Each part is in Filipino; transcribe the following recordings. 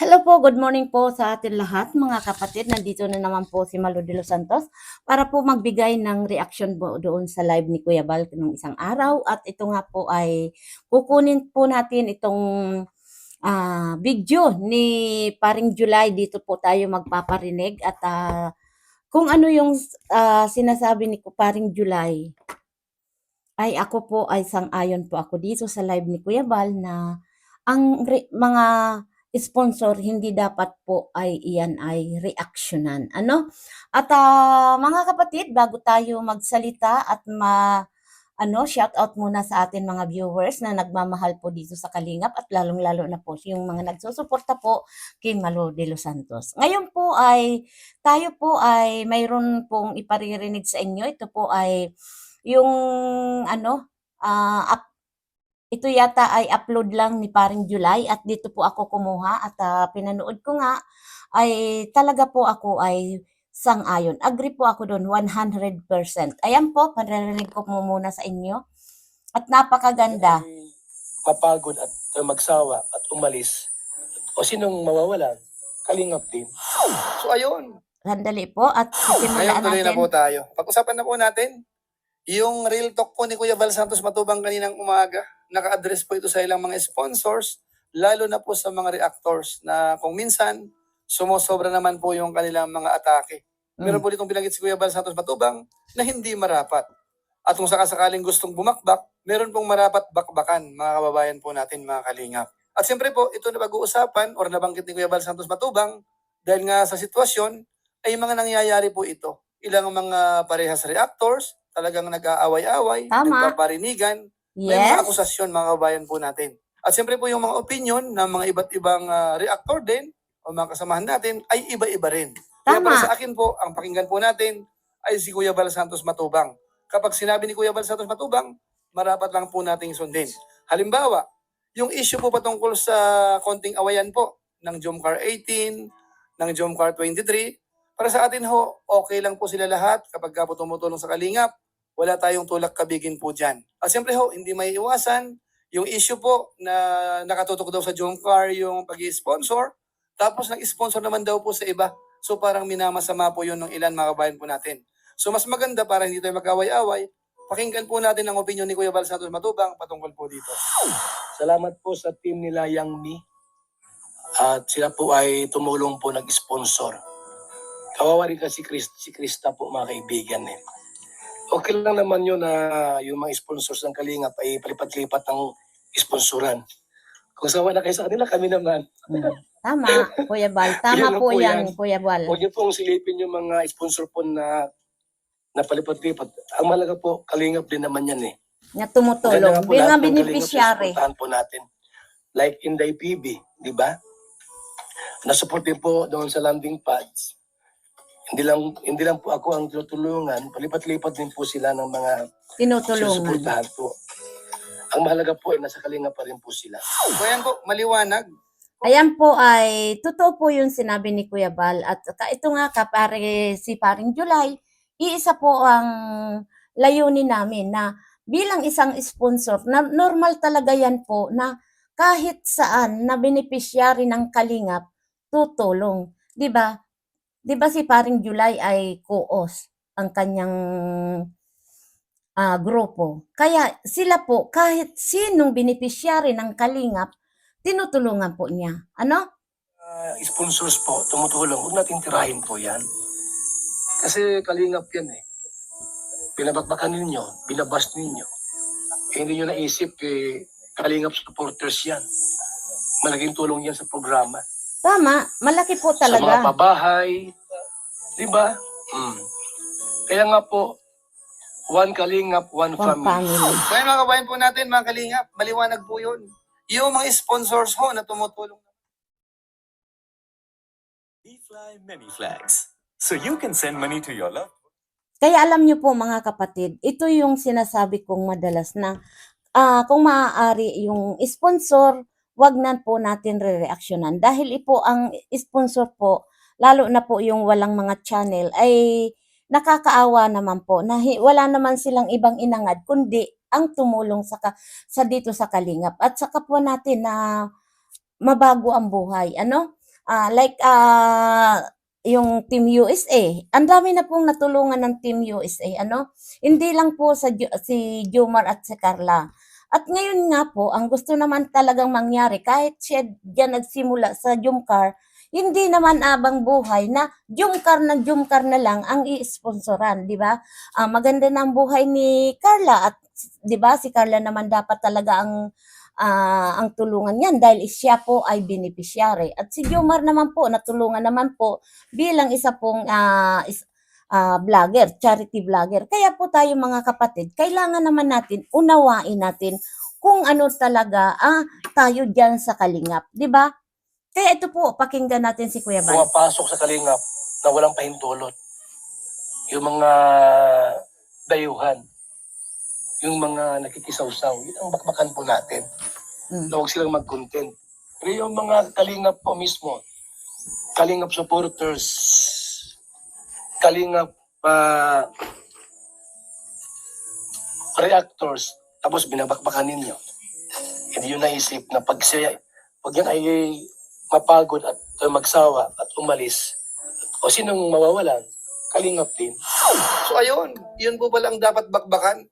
Hello po, good morning po sa atin lahat mga kapatid. Nandito na naman po si Malo de los Santos para po magbigay ng reaction po doon sa live ni Kuya Bal nung isang araw. At ito nga po ay kukunin po natin itong ah, video ni Paring July. Dito po tayo magpaparinig at ah, kung ano yung ah, sinasabi ni Paring July ay ako po ay sang-ayon po ako dito sa live ni Kuya Bal na ang mga sponsor hindi dapat po ay iyan ay reaksyonan ano at ah, mga kapatid bago tayo magsalita at ma ano shout out muna sa atin mga viewers na nagmamahal po dito sa Kalingap at lalong-lalo na po yung mga nagsusuporta po kay Malo de los Santos. Ngayon po ay tayo po ay mayroon pong iparirinig sa inyo. Ito po ay yung ano up ito yata ay upload lang ni Paring July at dito po ako kumuha at ah, pinanood ko nga ay talaga po ako ay sang-ayon. Agree po ako doon 100%. Ayan po, panarinig ko muna sa inyo. At napakaganda. ay mapagod at uh, magsawa at umalis. O sinong mawawalan? Kalingap din. So ayun, Sandali po at sisimulan tuloy na natin. po tayo. Pag-usapan na po natin yung real talk po ni Kuya Val Santos Matubang kaninang umaga. Naka-address po ito sa ilang mga sponsors, lalo na po sa mga reactors na kung minsan sumusobra naman po yung kanilang mga atake. Meron Mm. po ditong binanggit si Kuya Val Santos Matubang na hindi marapat. At kung sakasakaling gustong bumakbak, meron pong marapat bakbakan, mga kababayan po natin, mga kalingap. At siyempre po, ito na pag-uusapan or nabanggit ni Kuya Val Santos Matubang dahil nga sa sitwasyon, ay mga nangyayari po ito. Ilang mga parehas reactors, talagang nag-aaway-away, Tama. Nagpaparinigan, may mga Yes. akusasyon mga kababayan po natin. At siyempre po yung mga opinion ng mga iba't ibang ah, reactor din o mga kasamahan natin ay iba-iba rin. Kaya Tama. para sa akin po, ang pakinggan po natin ay si Kuya Val Santos Matubang. Kapag sinabi ni Kuya Val Santos Matubang, marapat lang po nating sundin. Halimbawa, yung issue po patungkol sa konting awayan po ng Jomcar 18, ng Jomcar 23, para sa atin ho, okay lang po sila lahat kapag ka po tumutulong sa kalingap. Wala tayong tulak kabigin po dyan. At siyempre ho, hindi may iwasan yung issue po na nakatutok daw sa Jomcar yung pag sponsor tapos nag-sponsor naman daw po sa iba. So parang minamasama po yun ng ilan mga kabayan po natin. So mas maganda para hindi tayo magkaway-away, pakinggan po natin ang opinion ni Kuya Val Matubang patungkol po dito. Salamat po sa team nila Yang Mi. At sila po ay tumulong po nag-sponsor. Kawawa rin kasi Chris, si Krista po mga kaibigan eh. Okay lang naman yun na yung mga sponsors ng Kalingap ay palipat-lipat ng sponsoran. Kung sawa na kayo sa kanila, kami naman. Mm. Tama, Kuya Bal. Tama po yan. Kuya Bal. Huwag niyo pong silipin yung mga sponsor po na na palipat-lipat. Ang malaga po, kalingap din naman yan eh. Na tumutulong. po Mga beneficiary. kalingap po natin. Like in the IPB, di ba? Nasupport din po doon sa landing pads. Hindi lang hindi lang po ako ang tinutulungan, palipat-lipat din po sila ng mga Tinutulungan. sinusuportahan po. Ang mahalaga po ay nasa kalinga pa rin po sila. So yan po, maliwanag. Ayan po ay, totoo po yung sinabi ni Kuya Bal. At ito nga kapare si Paring July, iisa po ang layunin namin na bilang isang sponsor, na normal talaga yan po na kahit saan na beneficiary ng kalingap, tutulong. 'Di ba? 'Di ba si Paring July ay kuos ang kanyang ah, grupo. Kaya sila po, kahit sinong beneficiary ng kalingap, tinutulungan po niya. Ano? Ah, sponsors po, tumutulong. Huwag natin tirahin po yan. Kasi kalingap yan eh. Pinabakbakan ninyo, binabas ninyo. Eh, hindi nyo naisip eh, kalingap supporters yan. Malaking tulong yan sa programa. Tama, malaki po Sa mga talaga. pabahay. Di ba? Mm. Kaya nga po, one kalingap, one, One family. family. Kaya mga kabayan po natin, mga kalingap, maliwanag po yun. Yung mga sponsors ho na tumutulong Fly many flags. So you can send money to your loved Kaya alam niyo po mga kapatid, ito yung sinasabi kong madalas na ah, kung maaari yung sponsor, wag na po natin re-reaksyonan. Dahil ipo ang sponsor po, lalo na po yung walang mga channel, ay nakakaawa naman po na wala naman silang ibang inangad kundi ang tumulong sa, ka- sa dito sa Kalingap at sa kapwa natin na mabago ang buhay. Ano? ah, like ah, yung Team USA. Ang dami na pong natulungan ng Team USA, ano? Hindi lang po sa si Jomar at si Carla. At ngayon nga po, ang gusto naman talagang mangyari, kahit siya diyan nagsimula sa Jumcar, hindi naman abang buhay na Jumcar na Jumcar na lang ang i-sponsoran, di ba? Ah, maganda na ang buhay ni Carla at 'di ba si Carla naman dapat talaga ang ah, ang tulungan niyan dahil siya po ay beneficiary. At si Jomar naman po natulungan naman po bilang isa pong ah, is, ah, vlogger, charity vlogger. Kaya po tayo mga kapatid, kailangan naman natin unawain natin kung ano talaga ah, tayo diyan sa Kalingap, 'di ba? Kaya ito po, pakinggan natin si Kuya Bal. pumapasok sa kalingap na walang pahintulot. Yung mga dayuhan, yung mga nakikisawsaw, yun ang bakbakan po natin. Mm. Na huwag silang mag-content. Pero yung mga kalingap po mismo, kalingap supporters, kalingap ah, reactors, tapos binabakbakan ninyo. Hindi yun naisip na pag siya, pag yan ay mapagod at uh, magsawa at umalis, o sinong mawawalan, kalingap din. So ayun, yun po pala ang dapat bakbakan.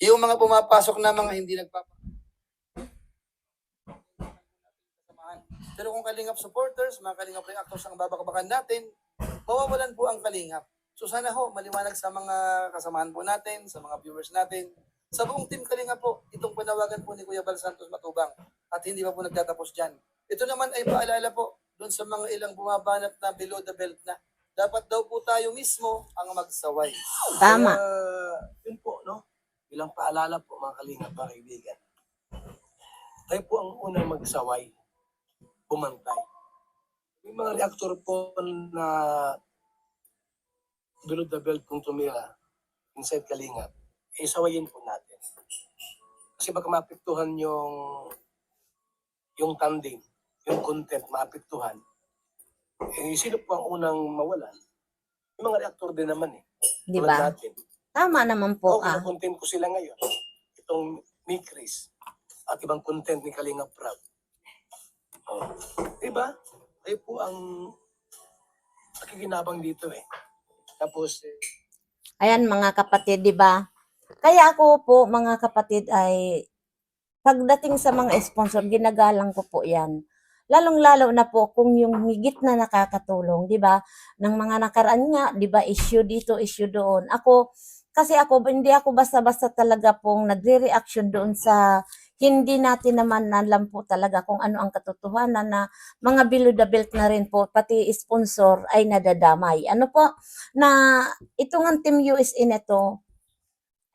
Yung mga pumapasok na mga hindi nagpapa Pero kung kalingap supporters, mga kalingap reactors ang babakbakan natin, mawawalan po ang kalingap. So sana ho, maliwanag sa mga kasamahan po natin, sa mga viewers natin, sa buong team Kalingap po, itong panawagan po ni Kuya Bal Santos Matubang at hindi pa po nagtatapos dyan. Ito naman ay paalala po doon sa mga ilang bumabanat na below the belt na dapat daw po tayo mismo ang magsaway. Tama. Kaya, yun po, no? Bilang paalala po, mga kalingap, mga kaibigan. Tayo po ang unang magsaway, bumantay. May mga reactor po na below the belt kung tumira inside kalingap, eh sawayin po natin. Kasi baka maapektuhan yung yung tandem, yung content maapektuhan. Eh, sino po ang unang mawalan? Yung mga reactor din naman eh. Di ba? Tama naman po Oo, ah. content ko sila ngayon. Itong ni Chris at ibang content ni Kalinga Prab. Oh. Diba? Kayo po ang nakikinabang dito eh. Tapos, eh, Ayan mga kapatid, di ba? Kaya ako po mga kapatid ay pagdating sa mga sponsor, ginagalang ko po 'yan. Lalong-lalo na po kung yung higit na nakakatulong, di ba? Ng mga nakaraan nga, di ba, issue dito, issue doon. Ako, kasi ako, hindi ako basta-basta talaga pong nagre-reaction doon sa hindi natin naman alam po talaga kung ano ang katotohanan na mga below the belt na rin po, pati sponsor ay nadadamay. Ano po, na itong Team USA nito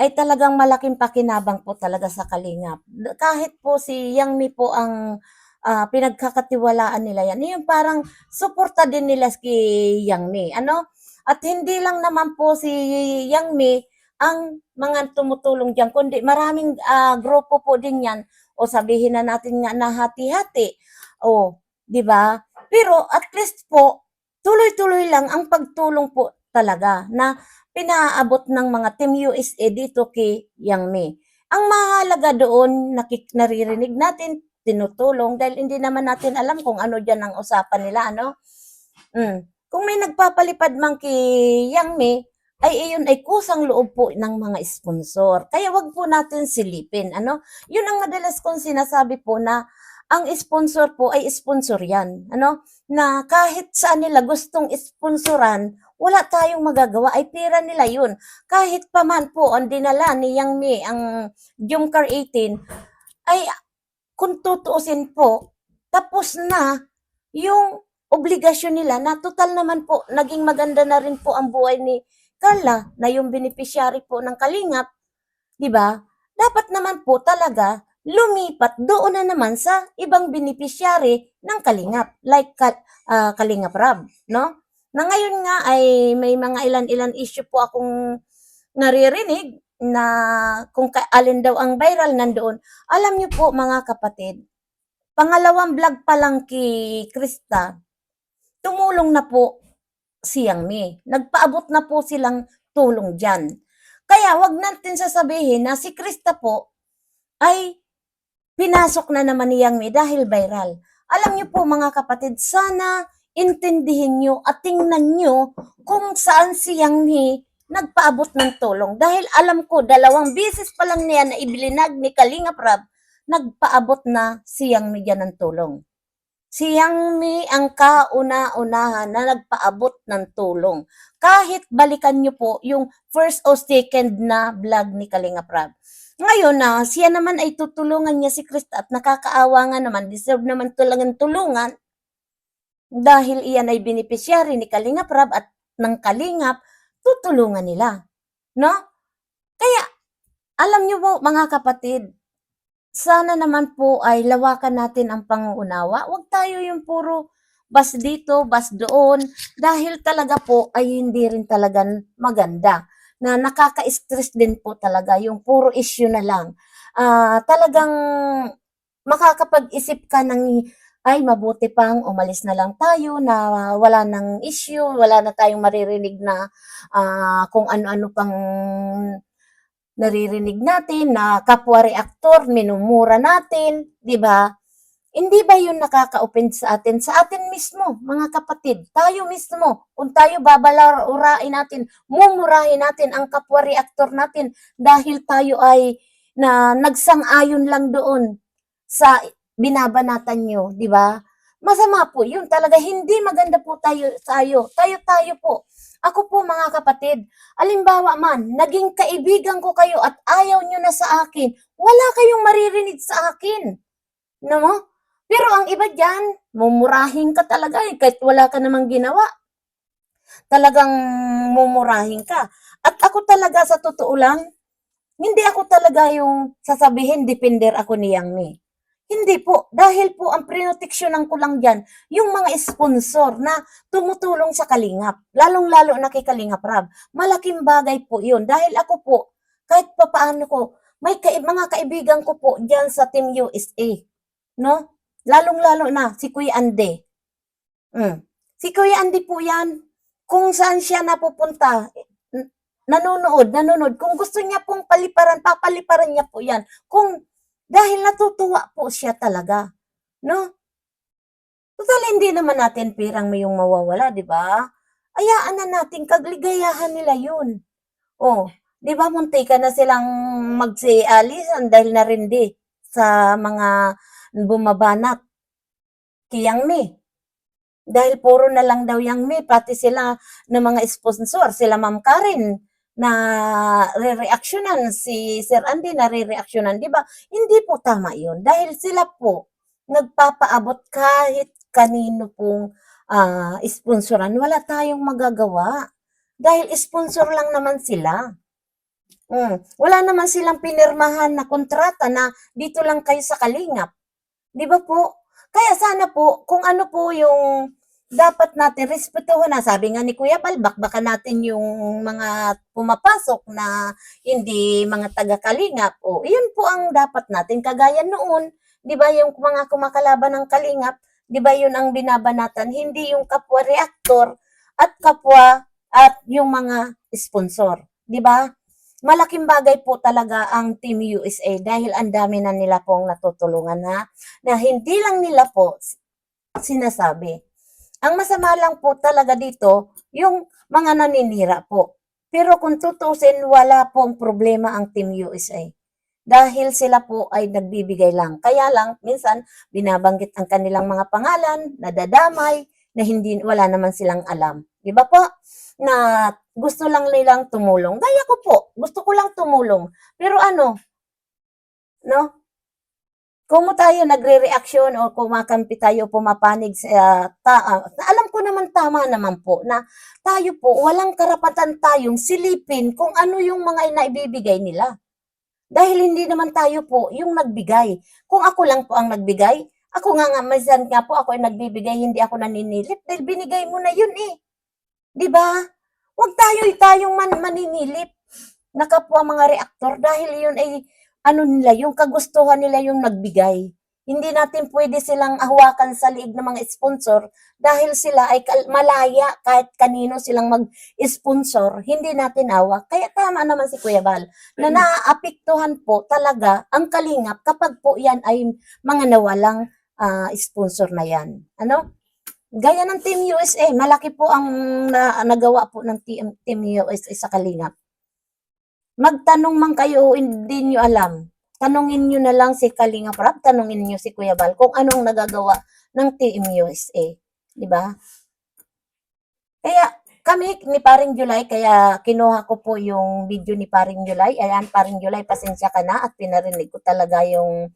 ay talagang malaking pakinabang po talaga sa Kalingap. Kahit po si Yang Mi po ang ah, pinagkakatiwalaan nila yan. Yung parang suporta din nila kay Yang Mi. Ano? At hindi lang naman po si Yang Mi ang mga tumutulong diyan kundi maraming ah, grupo po din yan o sabihin na natin nga na hati-hati. O, 'di ba? Pero at least po tuloy-tuloy lang ang pagtulong po talaga na pinaabot ng mga Team USA dito kay Yang Mi. Ang mahalaga doon, nakik naririnig natin, tinutulong dahil hindi naman natin alam kung ano diyan ang usapan nila, ano? Mm. Kung may nagpapalipad man kay Yang Mi, ay iyon ay kusang loob po ng mga sponsor. Kaya wag po natin silipin, ano? Yun ang madalas kong sinasabi po na ang sponsor po ay sponsor yan, ano? Na kahit saan nila gustong sponsoran, wala tayong magagawa, ay pera nila yun. Kahit pa man po, ang dinala ni Yang Mi, ang Jumcar 18, ay kung tutuusin po, tapos na yung obligasyon nila na total naman po, naging maganda na rin po ang buhay ni Carla na yung beneficiary po ng Kalingap, di ba? Dapat naman po talaga lumipat doon na naman sa ibang beneficiary ng Kalingap, like ah, Kalingap Rab, no? Na ngayon nga ay may mga ilan-ilan issue po akong naririnig na kung alin daw ang viral nandoon. Alam niyo po mga kapatid, pangalawang vlog pa lang kay Krista, tumulong na po si Yang Mi. Nagpaabot na po silang tulong dyan. Kaya wag natin sasabihin na si Krista po ay pinasok na naman ni Yang Mi dahil viral. Alam niyo po mga kapatid, sana intindihin niyo at tingnan niyo kung saan si Yang Ni nagpaabot ng tulong. Dahil alam ko, dalawang bisis pa lang niya na ibilinag ni Kalinga Prab, nagpaabot na si Yang Ni dyan ng tulong. Si Yang Ni ang kauna-unahan na nagpaabot ng tulong. Kahit balikan niyo po yung first o second na vlog ni Kalinga Prab. Ngayon na, siya naman ay tutulungan niya si Krista at nakakaawa nga naman, deserve naman tulangan tulungan dahil iyan ay beneficiary ni Kalingap Rab at ng Kalingap, tutulungan nila. No? Kaya, alam niyo po mga kapatid, sana naman po ay lawakan natin ang panguunawa. Huwag tayo yung puro bas dito, bas doon, dahil talaga po ay hindi rin talaga maganda na nakaka-stress din po talaga yung puro issue na lang. Ah, talagang makakapag-isip ka ng ay mabuti pang umalis na lang tayo na wala nang issue, wala na tayong maririnig na ah, kung ano-ano pang naririnig natin na kapwa reaktor, minumura natin, di ba? Hindi ba yun nakaka-open sa atin? Sa atin mismo, mga kapatid, tayo mismo, kung tayo babalarain natin, mumurahin natin ang kapwa reaktor natin dahil tayo ay na nagsang-ayon lang doon sa binabanatan nyo, di ba? Masama po yun talaga. Hindi maganda po tayo, tayo. Tayo, tayo po. Ako po mga kapatid, alimbawa man, naging kaibigan ko kayo at ayaw nyo na sa akin, wala kayong maririnig sa akin. No? Pero ang iba dyan, mumurahin ka talaga eh, kahit wala ka namang ginawa. Talagang mumurahin ka. At ako talaga sa totoo lang, hindi ako talaga yung sasabihin, depender ako ni Yang Mi. Hindi po. Dahil po ang prinoteksyonan ko lang dyan, yung mga sponsor na tumutulong sa Kalingap. Lalong-lalo na kay Kalingap Rab. Malaking bagay po yun. Dahil ako po, kahit pa paano ko, may kai- mga kaibigan ko po dyan sa Team USA. No? Lalong-lalo na si Kuya Ande. Mm. Si Kuya Ande po yan. Kung saan siya napupunta, nanonood, nanonood. Kung gusto niya pong paliparan, papaliparan niya po yan. Kung dahil natutuwa po siya talaga. No? Total, hindi naman natin pirang may yung mawawala, di ba? Ayaan na natin, kagligayahan nila yun. Oh, di ba muntika na silang magsialisan dahil narindi sa mga bumabanat kiyang mi. Dahil puro na lang daw yang mi, pati sila ng mga sponsor, sila Ma'am Karen, na re-reactionan, si Sir Andy na re-reactionan, di ba? Hindi po tama yun. Dahil sila po, nagpapaabot kahit kanino pong ah, sponsoran, wala tayong magagawa. Dahil sponsor lang naman sila. Mm. Wala naman silang pinirmahan na kontrata na dito lang kayo sa Kalingap. Di ba po? Kaya sana po, kung ano po yung dapat natin respetuhan na. Sabi nga ni Kuya Bal, bakbakan natin yung mga pumapasok na hindi mga taga-kalingap. O, iyon po ang dapat natin. Kagaya noon, di ba yung mga kumakalaban ng kalingap, di ba yun ang binabanatan? Hindi yung kapwa reaktor at kapwa at yung mga sponsor. Di ba? Malaking bagay po talaga ang Team USA dahil ang dami na nila pong natutulungan ha, na hindi lang nila po sinasabi. Ang masama lang po talaga dito, yung mga naninira po. Pero kung tutusin, wala pong problema ang Team USA. Dahil sila po ay nagbibigay lang. Kaya lang, minsan, binabanggit ang kanilang mga pangalan, nadadamay, na hindi, wala naman silang alam. Di ba po? Na gusto lang nilang tumulong. Gaya ko po, gusto ko lang tumulong. Pero ano, no? Kung tayo nagre-reaction o kumakampi tayo, pumapanig sa ta, ah, alam ko naman tama naman po na tayo po, walang karapatan tayong silipin kung ano yung mga naibibigay nila. Dahil hindi naman tayo po yung nagbigay. Kung ako lang po ang nagbigay, ako nga nga, minsan nga po ako ay nagbibigay, hindi ako naninilip dahil binigay mo na yun eh. Di ba? Huwag tayo tayong man, maninilip na kapwa mga reaktor dahil yun ay ano nila, yung kagustuhan nila yung nagbigay. Hindi natin pwede silang ahawakan sa liig ng mga sponsor dahil sila ay malaya kahit kanino silang mag-sponsor, hindi natin awak. Kaya tama naman si Kuya Bal na naaapektuhan po talaga ang kalingap kapag po yan ay mga nawalang ah, sponsor na yan. Ano? Gaya ng Team USA, malaki po ang na, nagawa po ng Team, Team USA sa Kalingap. Magtanong man kayo, hindi nyo alam. Tanungin nyo na lang si Kalingap Rap, tanungin nyo si Kuya Bal kung anong nagagawa ng Team USA. Di ba? Kaya kami ni Paring July, kaya kinuha ko po yung video ni Paring July. Ayan, Paring July, pasensya ka na at pinarinig ko talaga yung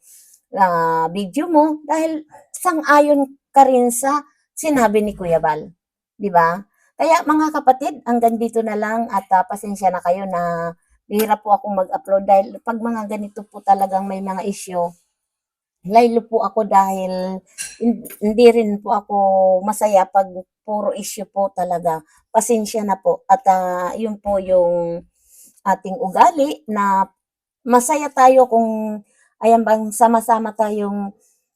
ah, video mo dahil sang-ayon ka rin sa sinabi ni Kuya Bal. Di ba? Kaya mga kapatid, hanggang dito na lang at ah, pasensya na kayo na bihira po akong mag-upload dahil pag mga ganito po talagang may mga issue, laylo po ako dahil hin- hindi rin po ako masaya pag puro issue po talaga. Pasensya na po. At ah, yun po yung ating ugali na masaya tayo kung ayan bang sama-sama tayong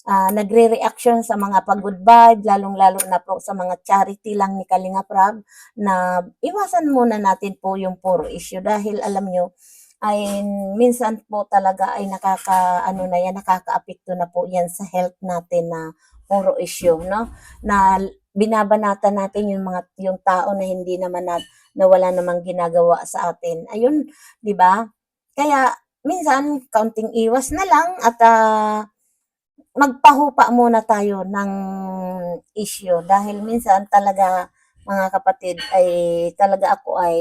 ah, nagre-reaction sa mga pag-good vibe, lalong-lalo na po sa mga charity lang ni Kalinga Prab, na iwasan muna natin po yung puro issue. Dahil alam nyo, ay minsan po talaga ay nakaka ano na yan nakakaapekto na po yan sa health natin na puro issue no? Na binabanata natin yung mga yung tao na hindi naman na, na wala namang ginagawa sa atin. Ayun di ba? Kaya minsan kaunting iwas na lang at ah, magpahupa muna tayo ng issue dahil minsan talaga mga kapatid ay talaga ako ay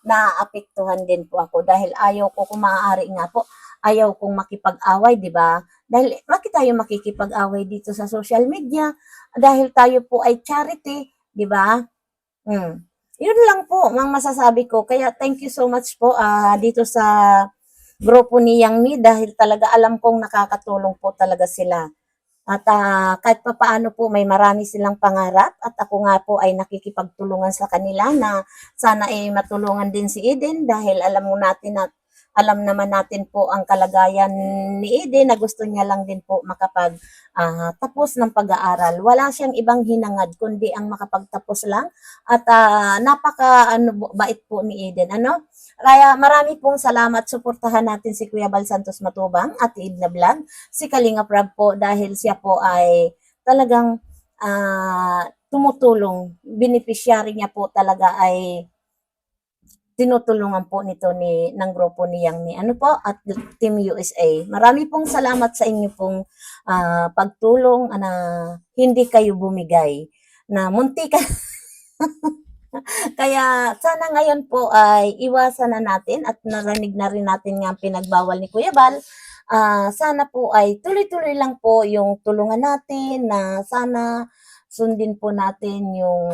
naapektuhan din po ako dahil ayaw ko kung maaari nga po ayaw kong makipag-away, di ba? Dahil bakit tayo makikipag-away dito sa social media? Dahil tayo po ay charity, di ba? Hmm. Yun lang po ang masasabi ko. Kaya thank you so much po ah, dito sa grupo ni Yang Mi dahil talaga alam kong nakakatulong po talaga sila. At ah, kahit pa paano po may marami silang pangarap at ako nga po ay nakikipagtulungan sa kanila na sana ay matulungan din si Eden dahil alam mo natin at alam naman natin po ang kalagayan ni Eden na gusto niya lang din po makapag ah, tapos ng pag-aaral. Wala siyang ibang hinangad kundi ang makapagtapos lang at ah, napaka ano, bait po ni Eden. Ano? Kaya marami pong salamat. Suportahan natin si Kuya Bal Santos Matubang at Edna Vlog si Kalinga Prab po dahil siya po ay talagang ah, tumutulong. Beneficiary niya po talaga ay tinutulungan po nito ni ng grupo ni Yang ni ano po at Team USA. Marami pong salamat sa inyo pong ah, pagtulong na hindi kayo bumigay na munti ka Kaya sana ngayon po ay iwasan na natin at narinig na rin natin nga pinagbawal ni Kuya Bal. Ah, sana po ay tuloy-tuloy lang po yung tulungan natin na sana sundin po natin yung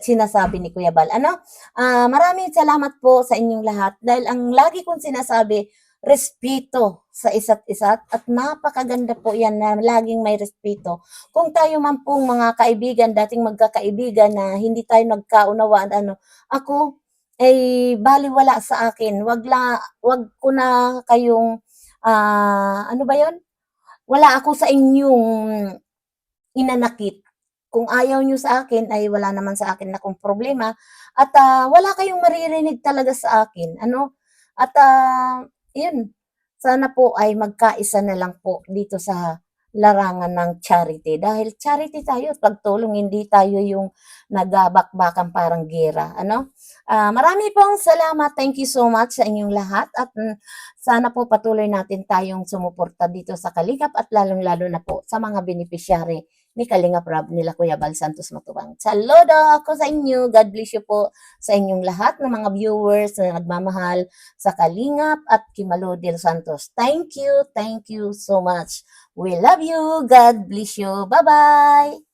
sinasabi ni Kuya Bal. Ano? Ah, maraming salamat po sa inyong lahat dahil ang lagi kong sinasabi, respeto sa isa't isa at napakaganda po yan na laging may respeto. Kung tayo man pong mga kaibigan, dating magkakaibigan na hindi tayo nagkaunawaan, ano, ako ay baliwala sa akin. Wag la, wag ko na kayong ah, ano ba 'yon? Wala ako sa inyong inanakit. Kung ayaw nyo sa akin ay wala naman sa akin na kung problema at ah, wala kayong maririnig talaga sa akin. Ano? At ah, yun, sana po ay magkaisa na lang po dito sa larangan ng charity. Dahil charity tayo, pagtulong, hindi tayo yung nagabakbakan parang gera. Ano? Ah, marami pong salamat. Thank you so much sa inyong lahat. At mm, sana po patuloy natin tayong sumuporta dito sa Kalingap at lalong-lalo na po sa mga beneficiary ni Kalingap Rob nila Kuya Bal Santos Matubang. Saludo ako sa inyo. God bless you po sa inyong lahat ng mga viewers na nagmamahal sa Kalingap at Kimalo del Santos. Thank you, thank you so much. We love you. God bless you. Bye-bye.